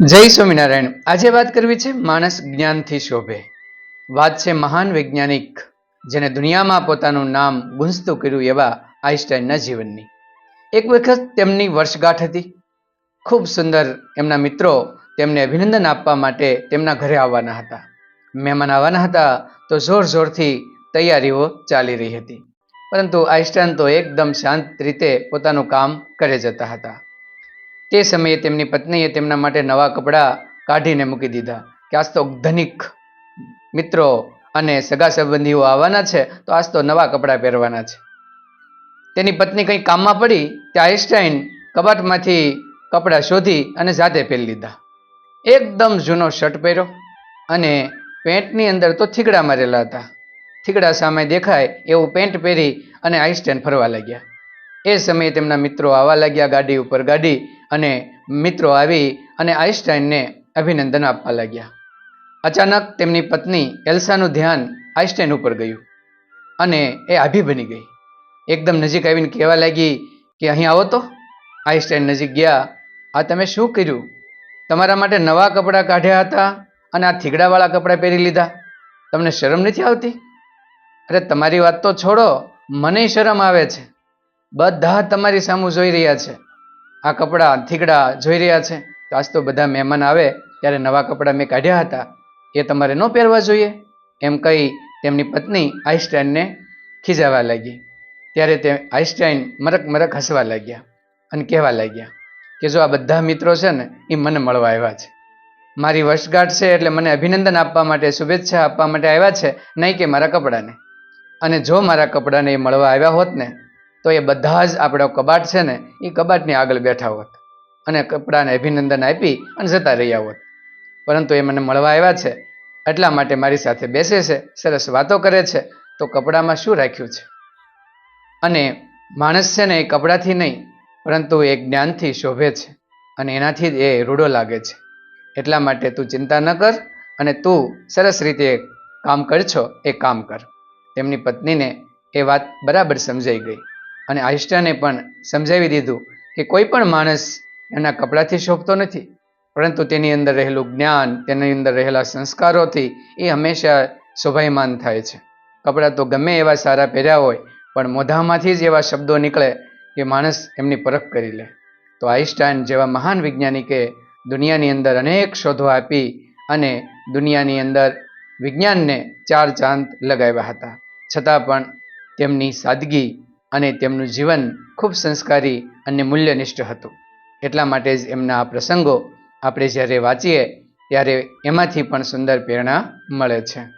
જય સ્વામિનારાયણ. આજે વાત કરવી છે માણસ જ્ઞાનથી શોભે. વાત છે મહાન વૈજ્ઞાનિક જેને દુનિયામાં પોતાનું નામ ગુંજતું કર્યું એવા આઈન્સ્ટાઈનના જીવનની. એક વખત તેમની વર્ષગાંઠ હતી. ખૂબ સુંદર એમના મિત્રો તેમને અભિનંદન આપવા માટે તેમના ઘરે આવવાના હતા. મહેમાન આવવાના હતા તો જોર જોરથી તૈયારીઓ ચાલી રહી હતી. પરંતુ આઈન્સ્ટાઈન તો એકદમ શાંત રીતે પોતાનું કામ કરે જતા હતા. તે સમયે તેમની પત્નીએ તેમના માટે નવા કપડાં કાઢીને મૂકી દીધા. કે આજ તો ધનિક મિત્રો અને સગા સંબંધીઓ આવવાના છે, તો આજ તો નવા કપડાં પહેરવાના છે. તેની પત્ની કંઈ કામમાં પડી, તે આઈન્સ્ટાઈન કબાટમાંથી કપડાં શોધી અને જાતે પહેરી લીધા. એકદમ જૂનો શર્ટ પહેર્યો અને પેન્ટની અંદર તો થીગડા મારેલા હતા. થીગડા સામે દેખાય એવું પેન્ટ પહેરી અને આઈન્સ્ટાઈન ફરવા લાગ્યા. એ સમયે તેમના મિત્રો આવવા લાગ્યા ગાડી ઉપર ગાડી અને મિત્રો આવી અને આઈન્સ્ટાઈનને અભિનંદન આપવા લાગ્યા. અચાનક તેમની પત્ની એલ્સાનું ધ્યાન આઈન્સ્ટાઈન ઉપર ગયું અને એ આભી બની ગઈ. એકદમ નજીક આવીને કહેવા લાગી કે અહીં આવો તો. આઈન્સ્ટાઈન નજીક ગયા. આ તમે શું કર્યું? તમારા માટે નવા કપડાં કાઢ્યા હતા અને આ થીગડાવાળા કપડાં પહેરી લીધા. તમને શરમ નથી આવતી? અરે, તમારી વાત તો છોડો. મને શરમ આવે છે. બધા તમારી સામું જોઈ રહ્યા છે. આ કપડાં થીગડા જોઈ રહ્યા છે. તો આજ તો બધા મહેમાન આવે ત્યારે નવા કપડાં મેં કાઢ્યા હતા. એ તમારે ન પહેરવા જોઈએ. એમ કહી તેમની પત્ની આઈન્સ્ટાઈનને ખીજાવા લાગી. ત્યારે તે આઈન્સ્ટાઈન મરક મરક હસવા લાગ્યા અને કહેવા લાગ્યા કે જો આ બધા મિત્રો છે ને, એ મને મળવા આવ્યા છે. મારી વર્ષગાંઠ છે એટલે મને અભિનંદન આપવા માટે, શુભેચ્છા આપવા માટે આવ્યા છે, નહીં કે મારા કપડાને. અને જો મારા કપડાને એ મળવા આવ્યા હોત ને તો એ બધા જ આપણો કબાટ છે ને, એ કબાટની આગળ બેઠા હોત અને કપડાને અભિનંદન આપી અને જતા રહ્યા હોત. પરંતુ એ મને મળવા આવ્યા છે. એટલા માટે મારી સાથે બેસે છે, સરસ વાતો કરે છે, તો કપડામાં શું રાખ્યું છે? અને માણસ છે ને એ કપડાથી નહીં, પરંતુ એ જ્ઞાનથી શોભે છે અને એનાથી જ એ રૂડો લાગે છે. એટલા માટે તું ચિંતા ન કર અને તું સરસ રીતે કામ કરશો, એ કામ કર. તેમની પત્નીને એ વાત બરાબર સમજાઈ ગઈ. અને આહિષ્ટાને પણ સમજાવી દીધું કે કોઈ પણ માણસ એના કપડાથી શોભતો નથી, પરંતુ તેની અંદર રહેલું જ્ઞાન, તેની અંદર રહેલા સંસ્કારોથી એ હંમેશા શોભાયમાન થાય છે. કપડાં તો ગમે એવા સારા પહેર્યા હોય, પણ મોઢામાંથી જ એવા શબ્દો નીકળે કે માણસ એમની પરખ કરી લે. તો આઈન્સ્ટાઈન જેવા મહાન વૈજ્ઞાનિકે દુનિયાની અંદર અનેક શોધો આપી અને દુનિયાની અંદર વિજ્ઞાનને ચાર ચાંદ લગાવ્યા હતા. છતાં પણ તેમની સાદગી અને તેમનું જીવન ખૂબ સંસ્કારી અને મૂલ્યનિષ્ઠ હતું. એટલા માટે જ એમના આ પ્રસંગો આપણે જ્યારે વાંચીએ, ત્યારે એમાંથી પણ સુંદર પ્રેરણા મળે છે.